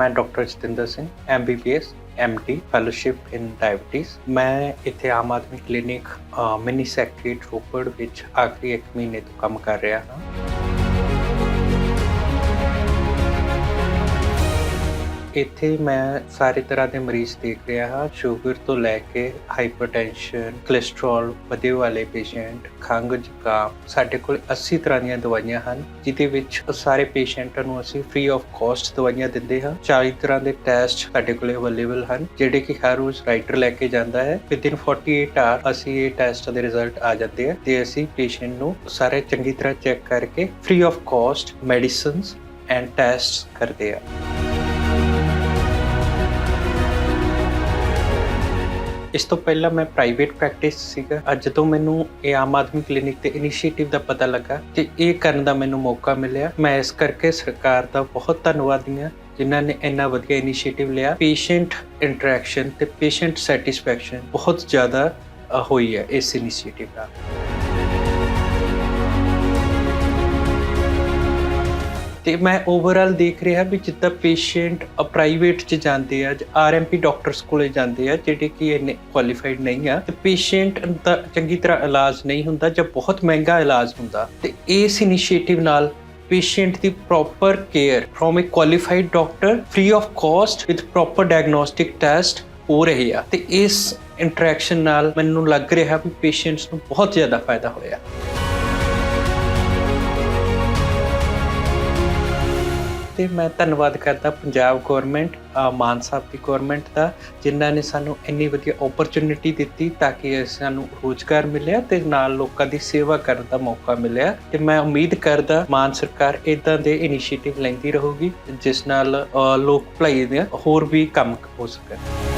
ਮੈਂ doctor Jatinder Singh MBBS MD fellowship in diabetes ਮੈਂ ਇੱਥੇ Aam Aadmi clinic mini secretary Ropar ਵਿੱਚ ਆਖਰੀ 1 ਮਹੀਨੇ ਤੋਂ ਕੰਮ ਕਰ ਰਿਹਾ ਹਾਂ। ਇੱਥੇ ਮੈਂ ਸਾਰੇ ਤਰ੍ਹਾਂ ਦੇ ਮਰੀਜ਼ ਦੇਖ ਰਿਹਾ ਹਾਂ। ਸ਼ੂਗਰ ਤੋਂ ਲੈ ਕੇ ਹਾਈਪਰਟੈਂਸ਼ਨ ਕੋਲੇਸਟ੍ਰੋਲ ਵਧੇ ਵਾਲੇ ਪੇਸ਼ੈਂਟ ਖੰਘ ਜ਼ੁਕਾਮ, ਸਾਡੇ ਕੋਲ 80 ਤਰ੍ਹਾਂ ਦੀਆਂ ਦਵਾਈਆਂ ਹਨ ਜਿਦੇ ਵਿੱਚ ਸਾਰੇ ਪੇਸ਼ੈਂਟਾਂ ਨੂੰ ਅਸੀਂ ਫ੍ਰੀ ਆਫ ਕਾਸਟ ਦਵਾਈਆਂ ਦਿੰਦੇ ਹਾਂ। 40 ਤਰ੍ਹਾਂ ਦੇ ਟੈਸਟ ਸਾਡੇ ਕੋਲ ਅਵੇਲੇਬਲ ਹਨ, ਜਿਹੜੇ ਕਿ ਹਰ ਰੋਜ਼ ਰਾਈਟਰ ਲੈ ਕੇ ਜਾਂਦਾ ਹੈ। ਵਿਦਿਨ 48 ਆਵਰ ਅਸੀਂ ਇਹ ਟੈਸਟ ਦੇ ਰਿਜ਼ਲਟ ਆ ਜਾਂਦੇ ਆ ਤੇ ਅਸੀਂ ਪੇਸ਼ੈਂਟ ਨੂੰ ਸਾਰੇ ਚੰਗੀ ਤਰ੍ਹਾਂ ਚੈੱਕ ਕਰਕੇ free of cost medicines and test ਕਰਦੇ ਆ ਇਸ ਤੋਂ ਪਹਿਲਾਂ ਮੈਂ ਪ੍ਰਾਈਵੇਟ ਪ੍ਰੈਕਟਿਸ ਸੀਗਾ। ਅੱਜ ਤੋਂ ਮੈਨੂੰ ਇਹ ਆਮ ਆਦਮੀ ਕਲੀਨਿਕ ਤੇ ਇਨੀਸ਼ੀਏਟਿਵ ਦਾ ਪਤਾ ਲੱਗਾ ਤੇ ਇਹ ਕਰਨ ਦਾ ਮੈਨੂੰ ਮੌਕਾ ਮਿਲਿਆ। ਮੈਂ ਇਸ ਕਰਕੇ ਸਰਕਾਰ ਦਾ ਬਹੁਤ ਧੰਨਵਾਦੀ ਹਾਂ, ਜਿਨ੍ਹਾਂ ਨੇ ਇੰਨਾ ਵਧੀਆ ਇਨੀਸ਼ੀਏਟਿਵ ਲਿਆ। ਪੇਸ਼ੈਂਟ ਇੰਟਰੈਕਸ਼ਨ ਤੇ ਪੇਸ਼ੈਂਟ ਸੈਟੀਸਫੈਕਸ਼ਨ ਬਹੁਤ ਜ਼ਿਆਦਾ ਹੋਈ ਹੈ ਇਸ ਇਨੀਸ਼ੀਏਟਿਵ ਨਾਲ। ਤੇ ਮੈਂ ਓਵਰਆਲ ਦੇਖ ਰਿਹਾ ਵੀ ਜਿੱਦਾਂ ਪੇਸ਼ੈਂਟ ਪ੍ਰਾਈਵੇਟ ਚ ਜਾਂਦੇ ਆ ਆਰਐਮਪੀ ਡਾਕਟਰਸ ਕੋਲੇ ਜਾਂਦੇ ਆ, ਜਿਹੜੇ ਕਿ ਇੰਨੇ ਕੁਆਲੀਫਾਈਡ ਨਹੀਂ ਆ, ਤੇ ਪੇਸ਼ੈਂਟ ਦਾ ਚੰਗੀ ਤਰ੍ਹਾਂ ਇਲਾਜ ਨਹੀਂ ਹੁੰਦਾ ਜਾਂ ਬਹੁਤ ਮਹਿੰਗਾ ਇਲਾਜ ਹੁੰਦਾ, ਤੇ ਇਸ ਇਨੀਸ਼ੀਏਟਿਵ ਨਾਲ patient the proper care from a qualified doctor free of cost with proper diagnostic test ਹੋ ਰਹੇ ਆ। ਤੇ ਇਸ ਇੰਟਰੈਕਸ਼ਨ ਨਾਲ ਮੈਨੂੰ ਲੱਗ ਰਿਹਾ ਵੀ ਪੇਸ਼ੈਂਟਸ ਨੂੰ ਬਹੁਤ ਜ਼ਿਆਦਾ ਫਾਇਦਾ ਹੋਇਆ। ਤੇ ਮੈਂ ਧੰਨਵਾਦ ਕਰਦਾ ਪੰਜਾਬ ਗਵਰਨਮੈਂਟ ਮਾਨ ਸਾਹਿਬ ਦੀ ਗਵਰਨਮੈਂਟ ਦਾ, ਜਿਨ੍ਹਾਂ ਨੇ ਸਾਨੂੰ ਇੰਨੀ ਵਧੀਆ ਓਪਰਚ्युनिटी ਦਿੱਤੀ ਤਾਂ ਕਿ ਸਾਨੂੰ ਰੋਜ਼ਗਾਰ ਮਿਲਿਆ ਤੇ ਨਾਲ ਲੋਕਾਂ ਦੀ ਸੇਵਾ ਕਰਨ ਦਾ ਮੌਕਾ ਮਿਲਿਆ। ਤੇ ਮੈਂ ਉਮੀਦ ਕਰਦਾ ਮਾਨ ਸਰਕਾਰ ਇਦਾਂ ਦੇ ਇਨੀਸ਼ੀਏਟਿਵ ਲੈਂਦੀ ਰਹੂਗੀ, ਜਿਸ ਨਾਲ ਲੋਕ ਭਲਾਈ ਦੇ ਹੋਰ ਵੀ ਕੰਮ ਹੋ ਸਕਣ।